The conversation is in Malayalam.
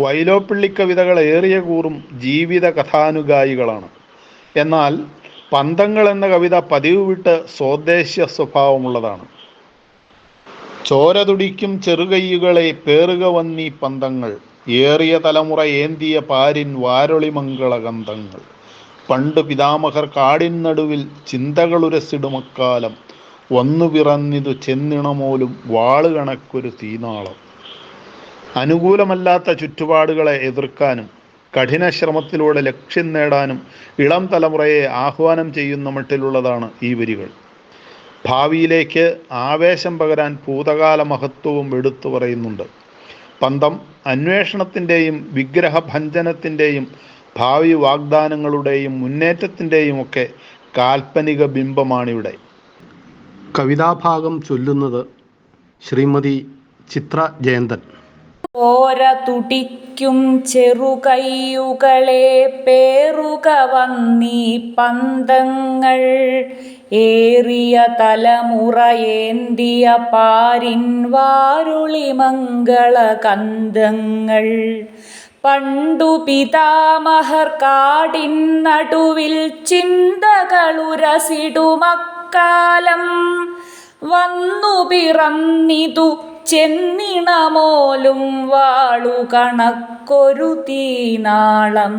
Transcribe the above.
വൈലോപ്പിള്ളി കവിതകൾ ഏറിയ കൂറും ജീവിത കഥാനുഗായികളാണ്. എന്നാൽ പന്തങ്ങൾ എന്ന കവിത പതിവ് വിട്ട് സ്വദേശ്യ സ്വഭാവമുള്ളതാണ്. ചോരതുടിക്കും ചെറുകൈകളെ പേറുക വന്നീ പന്തങ്ങൾ ഏറിയ തലമുറ ഏന്തിയ പാരിൻ വാരൊളിമംഗളഗന്ധങ്ങൾ പണ്ട് പിതാമഹർ കാടിൻ നടുവിൽ ചിന്തകളുരസിടുമക്കാലം വന്നു പിറന്നിതു ചെന്നിണമോലും വാളുകണക്കൊരു തീനാളം. അനുകൂലമല്ലാത്ത ചുറ്റുപാടുകളെ എതിർക്കാനും കഠിന ശ്രമത്തിലൂടെ ലക്ഷ്യം നേടാനും ഇളം തലമുറയെ ആഹ്വാനം ചെയ്യുന്ന മട്ടിലുള്ളതാണ് ഈ വരികൾ. ഭാവിയിലേക്ക് ആവേശം പകരാൻ ഭൂതകാല മഹത്വവും എടുത്തു പറയുന്നുണ്ട്. പന്തം അന്വേഷണത്തിന്റെയും വിഗ്രഹഭഞ്ജനത്തിന്റെയും ഭാവി വാഗ്ദാനങ്ങളുടെയും മുന്നേറ്റത്തിന്റെയും ഒക്കെ കാൽപ്പനിക ബിംബമാണിവിടെ. കവിതാഭാഗം ചൊല്ലുന്നത് ശ്രീമതി ചിത്ര ജയന്തൻ. ഓര തുടിക്കും ചെറുകൈയുകളെ പേറുക വന്നീ പന്തങ്ങൾ. ഏറിയ തലമുറ ഏന്തിയ പാരിൻ വാരുളി മംഗള കന്തങ്ങൾ പണ്ടു പിതാമഹർ കാടിൻ നടുവിൽ ചിന്തകളുരസിടുമക്കാലം. വന്നു പിറന്നിതു ചെന്നിണമോലും വാളു കണക്കൊരു തീനാളം.